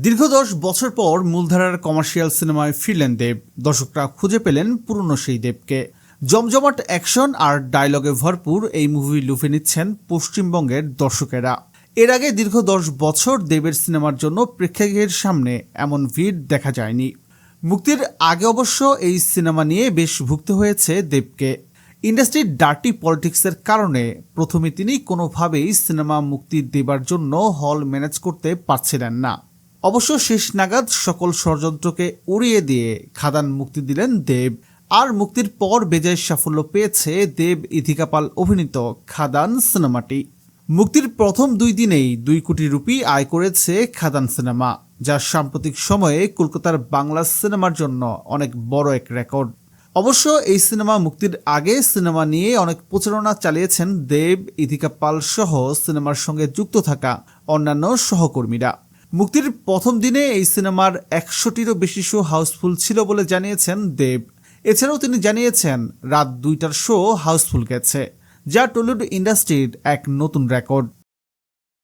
দীর্ঘ দশ বছর পর মূলধারার কমার্শিয়াল সিনেমায় ফিরলেন দেব। দর্শকরা খুঁজে পেলেন পুরনো সেই দেবকে। জমজমাট অ্যাকশন আর ডায়লগে ভরপুর এই মুভি লুফে নিচ্ছেন পশ্চিমবঙ্গের দর্শকেরা। এর আগে দীর্ঘ দশ বছর দেবের সিনেমার জন্য প্রেক্ষাগৃহের সামনে এমন ভিড় দেখা যায়নি। মুক্তির আগে অবশ্য এই সিনেমা নিয়ে বেশ ভুগতে হয়েছে দেবকে। ইন্ডাস্ট্রির ডার্টি পলিটিক্সের কারণে প্রথমে তিনি কোনোভাবেই সিনেমা মুক্তি দেবার জন্য হল ম্যানেজ করতে পারছিলেন না। অবশ্য শেষ নাগাদ সকল ষড়যন্ত্রকে উড়িয়ে দিয়ে খাদান মুক্তি দিলেন দেব। আর মুক্তির পর বেজায় সাফল্য পেয়েছে দেব ইথিকাপাল অভিনীত খাদান সিনেমাটি। মুক্তির প্রথম দুই দিনেই দুই কোটি রুপি আয় করেছে খাদান সিনেমা, যা সাম্প্রতিক সময়ে কলকাতার বাংলা সিনেমার জন্য অনেক বড় এক রেকর্ড। অবশ্য এই সিনেমা মুক্তির আগে সিনেমা নিয়ে অনেক প্রচারণা চালিয়েছেন দেব ইথিকা পাল সহ সিনেমার সঙ্গে যুক্ত থাকা অন্যান্য সহকর্মীরা। মুক্তির প্রথম দিনে এই সিনেমার একশোটিরও বেশি শো হাউসফুল ছিল বলে জানিয়েছেন দেব। এছাড়াও তিনি জানিয়েছেন, রাত দুইটার শো হাউসফুল গেছে, যা টলিউড ইন্ডাস্ট্রির এক নতুন রেকর্ড।